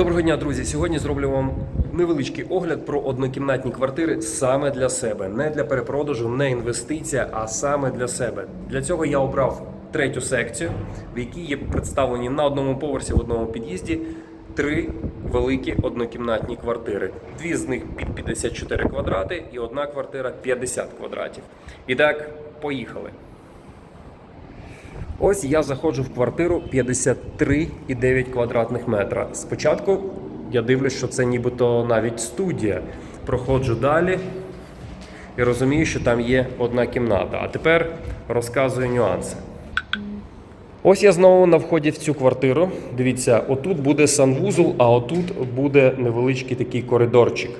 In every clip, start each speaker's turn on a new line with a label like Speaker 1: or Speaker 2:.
Speaker 1: Доброго дня, друзі! Сьогодні зроблю вам невеличкий огляд про однокімнатні квартири саме для себе, не для перепродажу, не інвестиція, а саме для себе. Для цього я обрав третю секцію, в якій є представлені на одному поверсі в одному під'їзді три великі однокімнатні квартири. Дві з них під 54 квадрати і одна квартира 50 квадратів. І так, поїхали. Ось я заходжу в квартиру 53,9 квадратних метра. Спочатку я дивлюсь, що це нібито навіть студія. Проходжу далі і розумію, що там є одна кімната. А тепер розказую нюанси. Ось я знову на вході в цю квартиру. Дивіться, отут буде санвузол, а отут буде невеличкий такий коридорчик.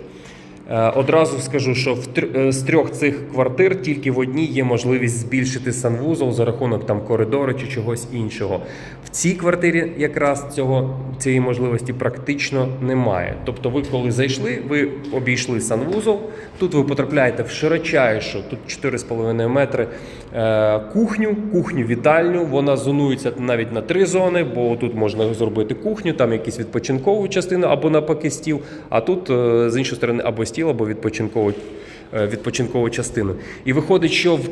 Speaker 1: Е, Одразу скажу, що е, з трьох цих квартир тільки в одній є можливість збільшити санвузол за рахунок там коридору чи чогось іншого. В цій квартирі якраз цього цієї можливості практично немає. Тобто, ви коли зайшли, ви обійшли санвузол. Тут ви потрапляєте в широчайшу, тут 4,5 метри е, кухню, кухню вітальню. Вона зонується навіть на три зони, бо тут можна зробити кухню, там якусь відпочинкову частину або навпаки стіл. А тут з іншої сторони або стіл, або відпочинкову, е, відпочинкову частину. І виходить, що в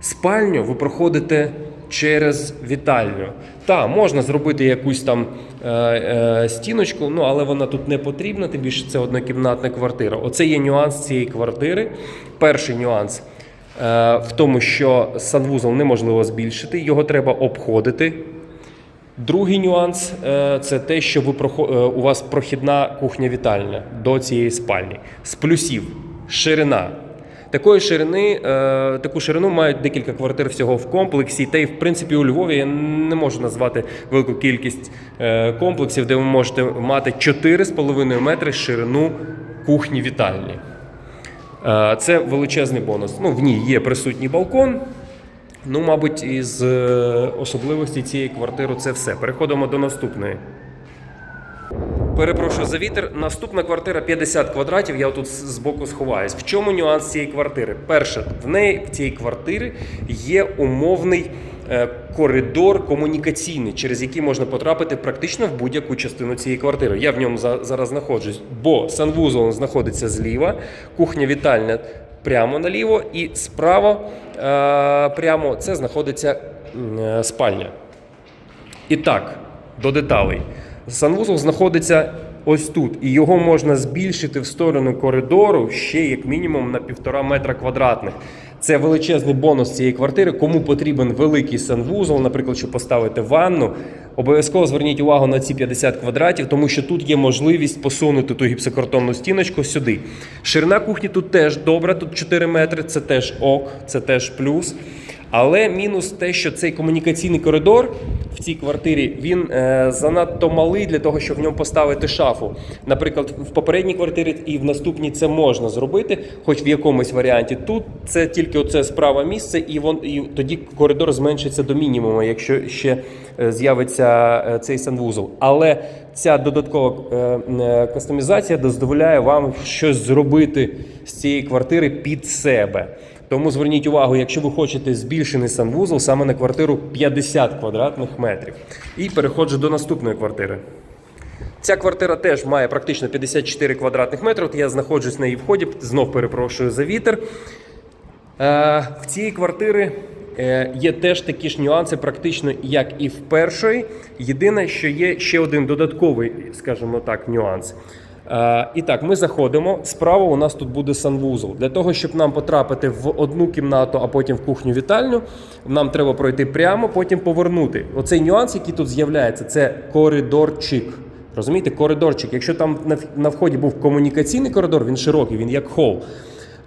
Speaker 1: спальню ви проходите через вітальню. Та, можна зробити якусь там е, е, стіночку, ну але вона тут не потрібна, тим більше це однокімнатна квартира. Оце є нюанс цієї квартири. Перший нюанс е, в тому, що санвузол неможливо збільшити, його треба обходити. Другий нюанс е, це те, що ви е, у вас прохідна кухня-вітальня до цієї спальні. З плюсів ширина. Такої ширини, е, таку ширину мають декілька квартир всього в комплексі. Та й в принципі у Львові я не можу назвати велику кількість комплексів, де ви можете мати 4,5 метри ширину кухні-вітальні. Е, Це величезний бонус. Ну, в ній є присутній балкон. Ну, мабуть, із е, особливостей цієї квартири це все. Переходимо до наступної. Перепрошую за вітер. Наступна квартира 50 квадратів. Я тут з боку сховаюсь. В чому нюанс цієї квартири? Перше, в неї в цій квартирі є умовний е, коридор комунікаційний, через який можна потрапити практично в будь-яку частину цієї квартири. Я в ньому зараз знаходжусь, бо санвузол знаходиться зліва, кухня вітальня прямо наліво, і справа е, прямо це знаходиться е, спальня. І так, до деталей. Санвузол знаходиться ось тут, і його можна збільшити в сторону коридору ще як мінімум на півтора метра квадратних. Це величезний бонус цієї квартири. Кому потрібен великий санвузол, наприклад, щоб поставити ванну, обов'язково зверніть увагу на ці 50 квадратів, тому що тут є можливість посунути ту гіпсокартонну стіночку сюди. Ширина кухні тут теж добра, тут 4 метри, це теж ок, це теж плюс. Але мінус те, що цей комунікаційний коридор в цій квартирі він е, занадто малий для того, щоб в ньому поставити шафу. Наприклад, в попередній квартирі і в наступній це можна зробити, хоч в якомусь варіанті. Тут це тільки оце справа місце, і вон і тоді коридор зменшиться до мінімуму, якщо ще е, з'явиться е, цей санвузол. Але ця додаткова е, е, кастомізація дозволяє вам щось зробити з цієї квартири під себе. Тому зверніть увагу, якщо ви хочете збільшений санвузол саме на квартиру 50 квадратних метрів. І переходжу до наступної квартири. Ця квартира теж має практично 54 квадратних метри. Я знаходжусь на її вході, знов перепрошую за вітер. Е, в цієї квартири е, є теж такі ж нюанси, практично як і в першої. Єдине, що є ще один додатковий, скажімо так, нюанс. Е, І так, ми заходимо. Справа у нас тут буде санвузол. Для того, щоб нам потрапити в одну кімнату, а потім в кухню-вітальню, нам треба пройти прямо, потім повернути. Оцей нюанс, який тут з'являється, це коридорчик. Розумієте, коридорчик. Якщо там на, вході був комунікаційний коридор, він широкий, він як хол.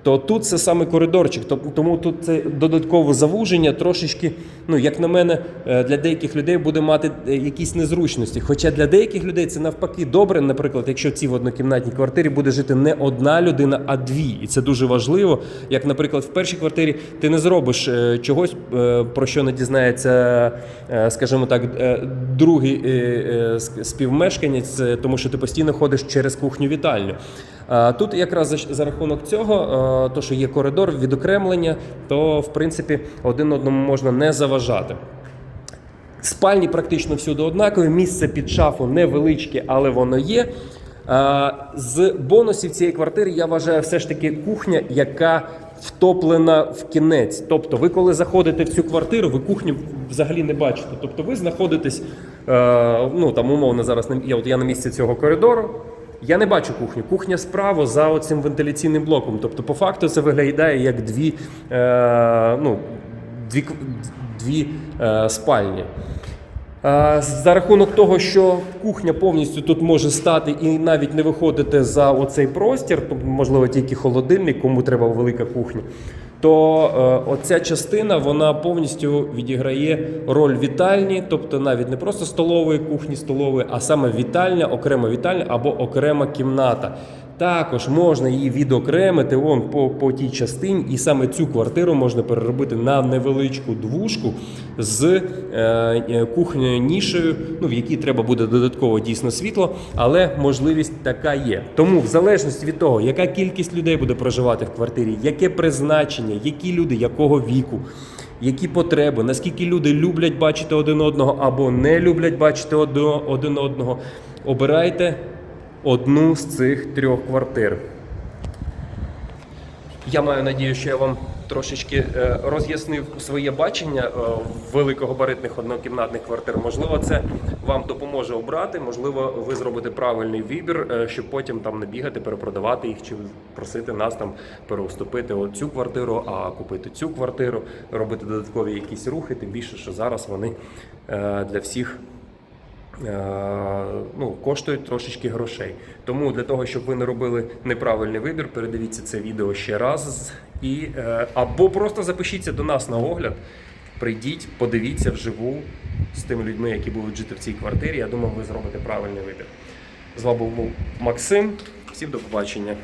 Speaker 1: То тут це саме коридорчик, тому тут це додаткове завуження трошечки, ну як на мене, е, для деяких людей буде мати е, якісь незручності. Хоча для деяких людей це навпаки добре, наприклад, якщо в цій в однокімнатній квартирі буде жити не одна людина, а дві. І це дуже важливо. Як, наприклад, в першій квартирі ти не зробиш е, чогось, про що не дізнається, скажімо так, другий співмешканець, тому що ти постійно ходиш через кухню-вітальню. А Тут якраз за, рахунок цього, е, то що є коридор відокремлення, то в принципі один одному можна не заважати. Спальні практично всюди однакові. Місце під шафу невеличке, але воно є. З бонусів цієї квартири я вважаю все ж таки кухня, яка втоплена в кінець. Тобто, ви коли заходите в цю квартиру, ви кухню взагалі не бачите. Тобто, ви знаходитесь, е, ну там умовно зараз я, от я на місці цього коридору. Я не бачу кухню. Кухня справа за оцим вентиляційним блоком. Тобто, по факту, це виглядає як дві, е, ну, дві, дві е, спальні. Е, За рахунок того, що кухня повністю тут може стати і навіть не виходити за оцей простір, тобто, можливо, тільки холодильник, кому треба велика кухня, то е, оця частина вона повністю відіграє роль вітальні, тобто навіть не просто столової кухні, столової, а саме вітальня, окрема вітальня або окрема кімната. Також можна її відокремити вон по, по тій частині, і саме цю квартиру можна переробити на невеличку двушку з е, е, кухнею нішею, ну в якій треба буде додатково дійсно світло, але можливість така є. Тому, в залежності від того, яка кількість людей буде проживати в квартирі, яке призначення, які люди, якого віку. Які потреби, наскільки люди люблять бачити один одного або не люблять бачити один одного, обирайте одну з цих трьох квартир. Я маю надію, що я вам трошечки е, роз'яснив своє бачення е, великогабаритних однокімнатних квартир. Можливо, це вам допоможе обрати. Можливо, ви зробите правильний вибір, е, щоб потім там не бігати, перепродавати їх чи просити нас там переуступити цю квартиру, а купити цю квартиру, робити додаткові якісь рухи. Тим більше, що зараз вони для всіх ну, коштують трошечки грошей. Тому для того, щоб ви не робили неправильний вибір, передивіться це відео ще раз і е, або просто запишіться до нас на огляд. Прийдіть, подивіться вживу з тими людьми, які будуть жити в цій квартирі. Я думаю, ви зробите правильний вибір. З вами був Максим. Всім до побачення.